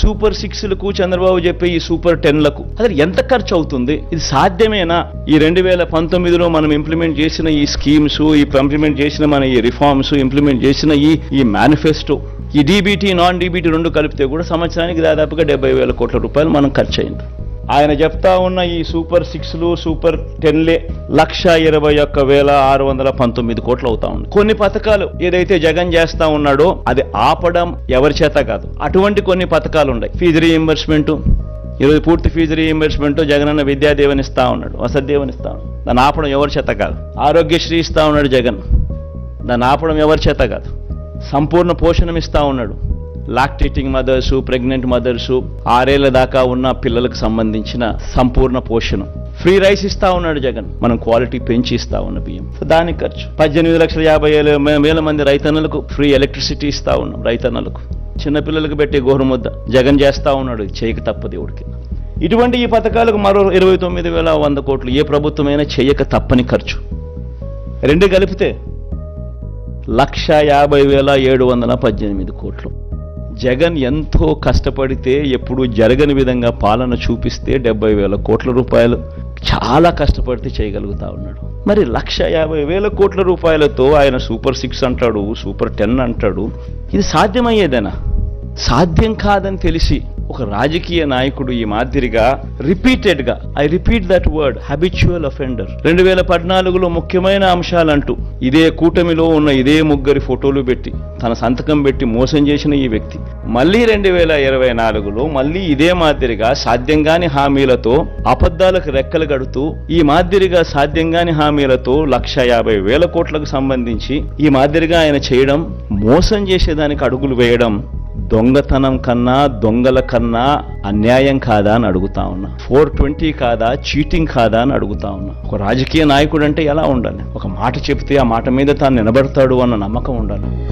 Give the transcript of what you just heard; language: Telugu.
సూపర్ సిక్స్లకు చంద్రబాబు చెప్పే ఈ సూపర్ టెన్లకు. అసలు ఎంత ఖర్చు అవుతుంది ఇది సాధ్యమేనా? ఈ రెండు వేల పంతొమ్మిదిలో మనం ఇంప్లిమెంట్ చేసిన ఈ స్కీమ్స్ ఈ ఇంప్లిమెంట్ చేసిన మన ఈ రిఫార్మ్స్ ఇంప్లిమెంట్ చేసిన ఈ ఈ మేనిఫెస్టో ఈ డీబీటీ నాన్ డీబీటీ రెండు కలిపితే కూడా సంవత్సరానికి దాదాపుగా డెబ్బై వేల కోట్ల రూపాయలు మనం ఖర్చు అయింది ఆయన చెప్తా ఉన్న ఈ సూపర్ సిక్స్లు సూపర్ టెన్లే లక్ష ఇరవై ఒక్క వేల ఆరు వందల పంతొమ్మిది కోట్లు అవుతా ఉంది. కొన్ని పథకాలు ఏదైతే జగన్ చేస్తా ఉన్నాడో అది ఆపడం ఎవరి చేత కాదు. అటువంటి కొన్ని పథకాలు ఉన్నాయి. ఫీజు రీఇంబర్స్మెంట్ ఈరోజు పూర్తి ఫీజు రీఎంబర్స్మెంట్ జగనన్న విద్యాదేవని ఇస్తా ఉన్నాడు వసతిదేవని ఇస్తా ఉన్నాడు. దాన్ని ఆపడం ఎవరి చేత కాదు. ఆరోగ్యశ్రీ ఇస్తా ఉన్నాడు జగన్. దాన్ని ఆపడం ఎవరి చేత కాదు. సంపూర్ణ పోషణం ఇస్తా ఉన్నాడు. లాక్టేటింగ్ మదర్స్ ప్రెగ్నెంట్ మదర్స్ ఆరేళ్ళ దాకా ఉన్న పిల్లలకు సంబంధించిన సంపూర్ణ పోషణ. ఫ్రీ రైస్ ఇస్తా ఉన్నాడు జగన్. మనం క్వాలిటీ పెంచి ఇస్తా ఉన్న బియ్యం. సో దానికి ఖర్చు. పద్దెనిమిది లక్షల యాభై ఏళ్ళ వేల మంది రైతన్నలకు ఫ్రీ ఎలక్ట్రిసిటీ ఇస్తా ఉన్నాం రైతన్నలకు. చిన్నపిల్లలకు పెట్టే గోరుముద్ద జగన్ చేస్తా ఉన్నాడు చేయక తప్పదు దేవుడికి ఇటువంటి ఈ పథకాలకు మరో ఇరవై తొమ్మిది వేల వంద కోట్లు ఏ ప్రభుత్వమైనా చేయక తప్పని ఖర్చు. రెండు కలిపితే లక్ష యాభై వేల ఏడు వందల పద్దెనిమిది కోట్లు. జగన్ ఎంతో కష్టపడితే ఎప్పుడు జరగని విధంగా పాలన చూపిస్తే డెబ్బై వేల కోట్ల రూపాయలు. చాలా కష్టపడితే చేయగలుగుతా ఉన్నాడు. మరి లక్ష యాభై వేల కోట్ల రూపాయలతో ఆయన సూపర్ సిక్స్ అంటాడు సూపర్ టెన్ అంటాడు. ఇది సాధ్యమయ్యేదేనా? సాధ్యం కాదని తెలిసి ఒక రాజకీయ నాయకుడు ఈ మాదిరిగా రిపీటెడ్గా I repeat that word habitual offender రెండు వేల పద్నాలుగులో ముఖ్యమైన అంశాలంటూ ఇదే కూటమిలో ఉన్న ఇదే ముగ్గురి ఫోటోలు పెట్టి తన సంతకం పెట్టి మోసం చేసిన ఈ వ్యక్తి. మళ్ళీ రెండు వేల ఇరవై నాలుగులో మళ్ళీ ఇదే మాదిరిగా సాధ్యంగాని హామీలతో అబద్ధాలకు రెక్కలు గడుతూ ఈ మాదిరిగా సాధ్యంగాని హామీలతో లక్ష యాభై వేల కోట్లకు సంబంధించి ఈ మాదిరిగా ఆయన చేయడం మోసం చేసేదానికి అడుగులు వేయడం దొంగతనం కన్నా దొంగల కన్నా అన్యాయం కాదా అని అడుగుతా ఉన్నా. ఫోర్ ట్వంటీ కాదా చీటింగ్ కాదా అని అడుగుతా ఉన్నా. ఒక రాజకీయ నాయకుడు అంటే ఎలా ఉండాలి? ఒక మాట చెప్తే ఆ మాట మీద తాను నిలబడతాడు అన్న నమ్మకం ఉండాలి.